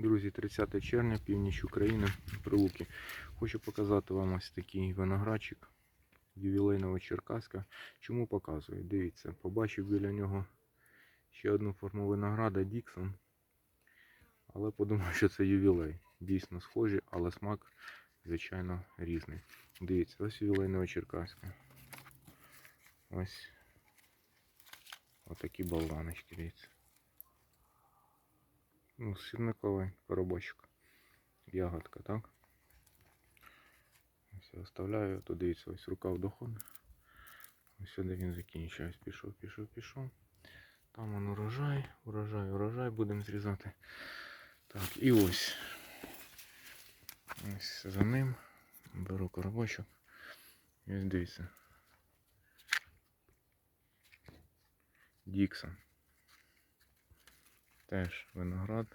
Друзі, 30 червня, північ України, Прилуки. Хочу показати вам ось такий виноградчик ювілейного Черкаська. Чому показую? Дивіться, побачив біля нього ще одну форму винограда Діксон. Але подумав, що це ювілей. Дійсно схожі, але смак, звичайно, різний. Дивіться, ось ювілейного Черкаська. Ось отакі болваночки, дивіться. Ну, сірниковий коробочок. Ягодка, так? Я оставляю, тут дивіться, ось рукав доходить. Ось сюди він закінчує. Ось пішов, пішов, пішов. Там он урожай, урожай, урожай будемо зрізати. Так, і ось. Ось за ним. Беру коробочок. І ось дивіться. Діксон. Теж виноград.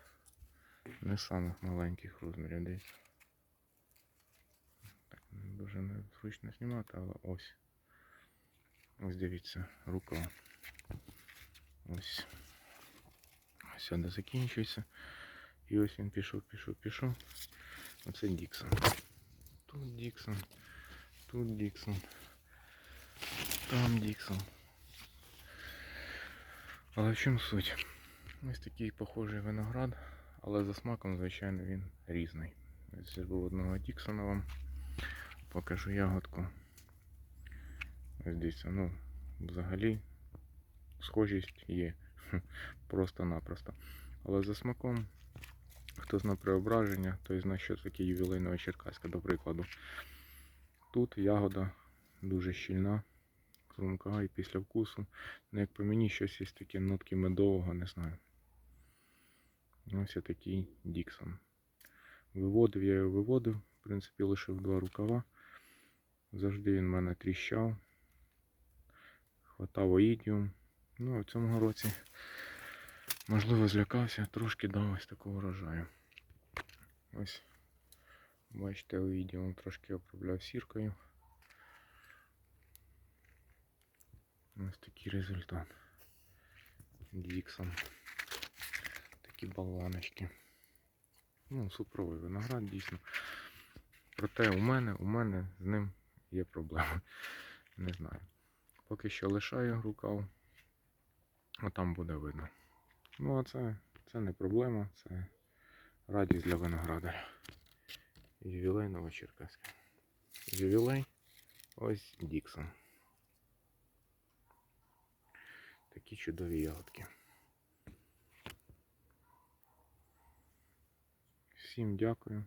Не самих маленьких розмірів десь. Так, дуже незручно знімати, але ось. Ось дивіться, рука. Ось. Ось сюди закінчується. І ось він пішов, пішов, пішов. Оце Діксон. Тут Діксон. Тут Діксон. Там Діксон. Але в чому суть? Ось такий похожий виноград, але за смаком, звичайно, він різний. Ось був одного Діксона вам. Покажу ягодку. Ось дивіться, ну, взагалі схожість є. Просто-напросто. Але за смаком, хто знає преображення, той знає, що таке ювілейного черкаська, до прикладу. Тут ягода дуже щільна, хрумка і після вкусу. Ну, як по мені щось є таке нотки медового, не знаю. Ось такий Діксон. Виводив я його виводив, в принципі, лишив два рукава. Завжди він в мене тріщав. Хватав оїдіум. Ну, а в цьому році, можливо, злякався, трошки дав ось такого врожаю. Ось, бачите, оїдіум трошки обробляв сіркою. Ось такий результат. Діксон. Такі болваночки. Ну, супровий виноград, дійсно. Проте у мене, у мене з ним є проблеми. Не знаю. Поки що лишаю рукав, а там буде видно. Ну, а це, це не проблема, це радість для виноградаря. Ювілейного Черкаська. Ювілей ось Діксон. Такі чудові ягодки. Всім дякую.